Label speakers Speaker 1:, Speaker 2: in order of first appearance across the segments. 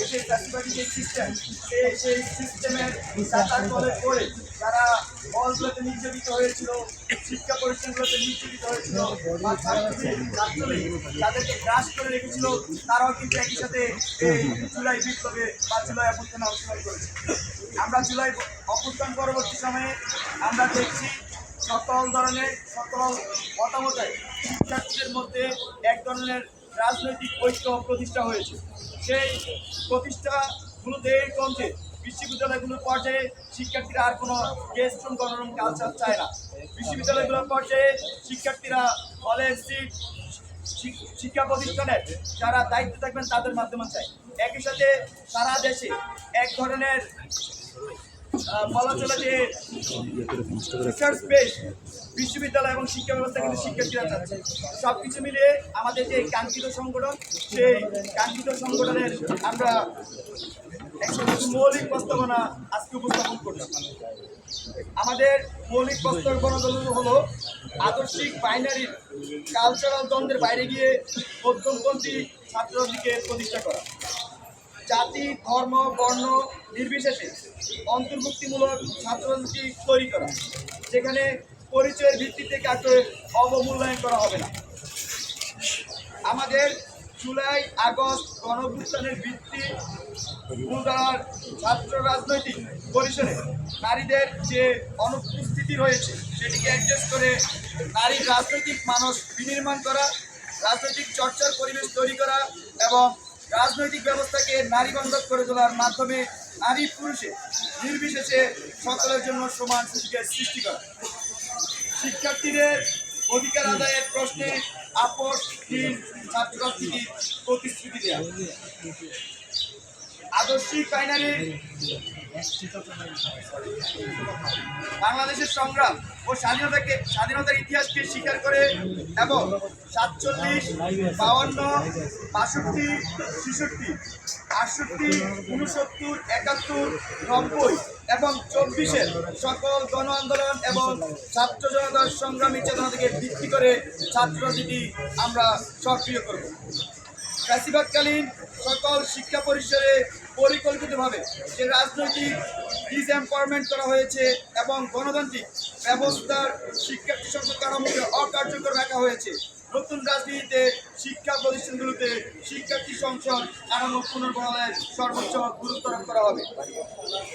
Speaker 1: দেশের চাষিবাদী যে সিস্টেম সেই সেই সিস্টেমের তার দলে পড়ে যারা হলগুলোতে নির্যাতিত হয়েছিল শিক্ষা প্রতিষ্ঠানগুলোতে নির্যাতিত হয়েছিল বা ছাত্রী তাদেরকে গ্রাস করে রেখেছিল তারাও কিন্তু একই সাথে জুলাই বিপ্লবে বা জুলাই অভ্যুত্থানে অংশগ্রহণ করেছে আমরা জুলাই অভ্যুত্থান পরবর্তী সময়ে আমরা দেখছি সকল ধরনের সকল মতামতে শিক্ষার্থীদের মধ্যে এক ধরনের রাজনৈতিক ঐক্য প্রতিষ্ঠা হয়েছে সেই প্রতিষ্ঠাগুলো দেশগঞ্জে বিশ্ববিদ্যালয়গুলোর পর্যায়ে শিক্ষার্থীরা আর কোনো গেস্ট রুম গণরুম কালচার চায় না বিশ্ববিদ্যালয়গুলোর পর্যায়ে শিক্ষার্থীরা কলেজ সিট শিক্ষা প্রতিষ্ঠানের যারা দায়িত্ব থাকবেন তাদের মাধ্যমে চাই একই সাথে সারা দেশে এক ধরনের বলা চলে যে রিসার্চ বিশ্ববিদ্যালয় এবং শিক্ষা ব্যবস্থা কিন্তু শিক্ষার্থীরা চাচ্ছে সব কিছু মিলিয়ে আমাদের যে কাঙ্ক্ষিত সংগঠন সেই কাঙ্ক্ষিত সংগঠনের আমরা মৌলিক প্রস্তাবনা আজকে উপস্থাপন করলাম আমাদের মৌলিক প্রস্তাবনাগুলো হলো আদর্শিক বাইনারির কালচারাল দ্বন্দ্বের বাইরে গিয়ে মধ্যমপন্থী ছাত্রদিকে প্রতিষ্ঠা করা জাতি ধর্ম বর্ণ নির্বিশেষে অন্তর্ভুক্তিমূলক ছাত্রনীতি তৈরি করা যেখানে পরিচয়ের ভিত্তিতে কাউকে অবমূল্যায়ন করা হবে না আমাদের জুলাই আগস্ট গণভূষণের ভিত্তি মূলধারার ছাত্র রাজনৈতিক পরিসরে নারীদের যে অনুপস্থিতি রয়েছে সেটিকে অ্যাডজাস্ট করে নারীর রাজনৈতিক মানুষ বিনির্মাণ করা রাজনৈতিক চর্চার পরিবেশ তৈরি করা এবং রাজনৈতিক ব্যবস্থাকে নারীবান্ধব করে তোলার মাধ্যমে নারী পুরুষে নির্বিশেষে সকলের জন্য সমান সুযোগের সৃষ্টি করে শিক্ষার্থীদের অধিকার আদায়ের প্রশ্নে আপসহীন ছাত্র প্রতিশ্রুতি দেওয়া বাংলাদেশের সংগ্রাম ও স্বাধীনতাকে স্বাধীনতার ইতিহাসকে স্বীকার করে এবং সাতচল্লিশ বাউন্ন বাষট্টি ছেষট্টি আটষট্টি উনসত্তর একাত্তর নব্বই এবং চব্বিশের সকল গণ আন্দোলন এবং ছাত্র জনতার সংগ্রামী চেতনা থেকে ভিত্তি করে ছাত্রনীতি আমরা সক্রিয় করব বেশিরভাগকালীন সকল শিক্ষা পরিসরে পরিকল্পিতভাবে যে রাজনৈতিক ডিসএম্পাওয়ারমেন্ট করা হয়েছে এবং গণতান্ত্রিক ব্যবস্থার শিক্ষার্থী সংসদ কাঠামোকে অকার্যকর রাখা হয়েছে নতুন রাজনীতিতে শিক্ষা প্রতিষ্ঠানগুলোতে শিক্ষার্থী সংসদ আরো পুনর্বহনের সর্বোচ্চ গুরুত্ব আরোপ করা হবে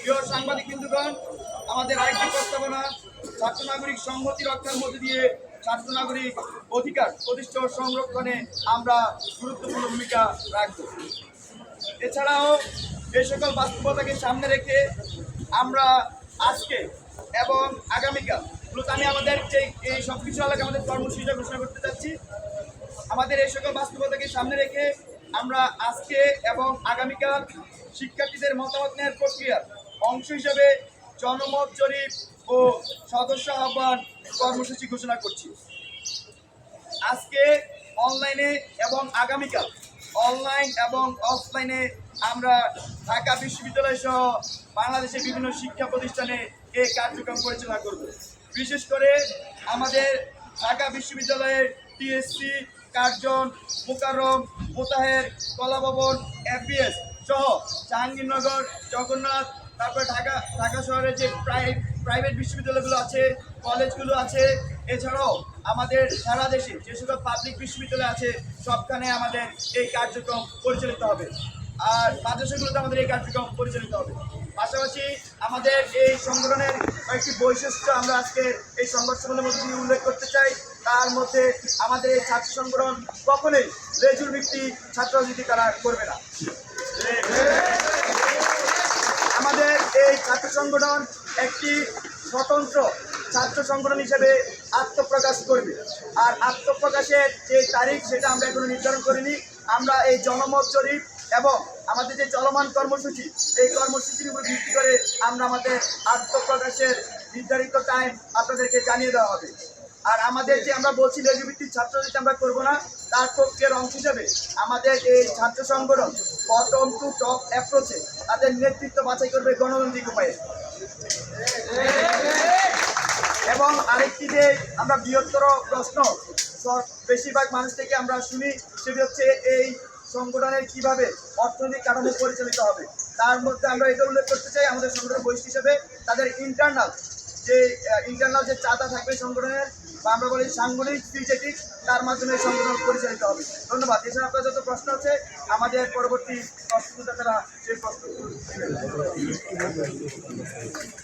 Speaker 1: প্রিয় সাংবাদিক বিন্দুগণ আমাদের আরেকটি প্রস্তাবনা ছাত্র নাগরিক সংহতি রক্ষার মধ্যে দিয়ে ছাত্র নাগরিক অধিকার প্রতিষ্ঠা সংরক্ষণে আমরা গুরুত্বপূর্ণ ভূমিকা রাখব এছাড়াও এই সকল বাস্তবতাকে সামনে রেখে আমরা আজকে এবং আগামীকাল মূলত আমি আমাদের যে এই সব কিছু এলাকায় আমাদের কর্মসূচিটা ঘোষণা করতে চাচ্ছি আমাদের এই সকল বাস্তবতাকে সামনে রেখে আমরা আজকে এবং আগামীকাল শিক্ষার্থীদের মতামত নেওয়ার প্রক্রিয়ার অংশ হিসাবে জনমত জরিপ ও সদস্য আহ্বান কর্মসূচি ঘোষণা করছি আজকে অনলাইনে এবং আগামীকাল অনলাইন এবং অফলাইনে আমরা ঢাকা বিশ্ববিদ্যালয় সহ বাংলাদেশের বিভিন্ন শিক্ষা প্রতিষ্ঠানে এই কার্যক্রম পরিচালনা করব বিশেষ করে আমাদের ঢাকা বিশ্ববিদ্যালয়ের TSC Curzon Mokarram Motaher Kalabhaban FBS সহ জাহাঙ্গীরনগর জগন্নাথ তারপর ঢাকা ঢাকা শহরের যে প্রাইভেট বিশ্ববিদ্যালয়গুলো আছে কলেজগুলো আছে এছাড়াও আমাদের সারা দেশে যে সকল পাবলিক বিশ্ববিদ্যালয় আছে সবখানে আমাদের এই কার্যক্রম পরিচালিত হবে আর মাদ্রাসাগুলোতে আমাদের এই কার্যক্রম পরিচালিত হবে পাশাপাশি আমাদের এই সংগঠনের কয়েকটি বৈশিষ্ট্য আমরা আজকে এই সংগঠনের মধ্যে উল্লেখ করতে চাই তার মধ্যে আমাদের এই ছাত্র সংগঠন কখনোই রেজুর ভিত্তি ছাত্র রাজনীতি তারা করবে না আমাদের এই ছাত্র সংগঠন একটি স্বতন্ত্র ছাত্র সংগঠন হিসেবে আত্মপ্রকাশ করবে আর আত্মপ্রকাশের যে তারিখ সেটা আমরা এখনো নির্ধারণ করিনি আমরা এই জনমত জরিপ এবং আমাদের যে চলমান কর্মসূচি এই কর্মসূচির উপর ভিত্তি করে আমরা আমাদের আত্মপ্রকাশের নির্ধারিত টাইম আপনাদেরকে জানিয়ে দেওয়া হবে আর আমাদের যে আমরা বলছি ছাত্র ছাত্রদেরকে আমরা করব না তার পক্ষের অংশ হিসেবে আমাদের এই ছাত্র সংগঠন বটম টু টপ অ্যাপ্রোচে তাদের নেতৃত্ব বাছাই করবে গণতান্ত্রিক উপায়ে এবং আরেকটি যে আমরা বৃহত্তর প্রশ্ন বেশিরভাগ মানুষ থেকে আমরা শুনি সেটি হচ্ছে এই সংগঠনের কিভাবে অর্থনৈতিক কাঠামো পরিচালিত হবে তার মধ্যে আমরা এটা উল্লেখ করতে চাই আমাদের সংগঠনের বৈশিষ্ট্য হিসেবে তাদের ইন্টারনাল যে ইন্টারনাল যে চাঁদা থাকবে সংগঠনের বা আমরা বলি সাংগঠনিক ফিজেটি তার মাধ্যমে সংগঠন পরিচালিত হবে ধন্যবাদ এছাড়া আপনার যত প্রশ্ন আছে আমাদের পরবর্তী প্রশ্ন তারা সেই প্রশ্ন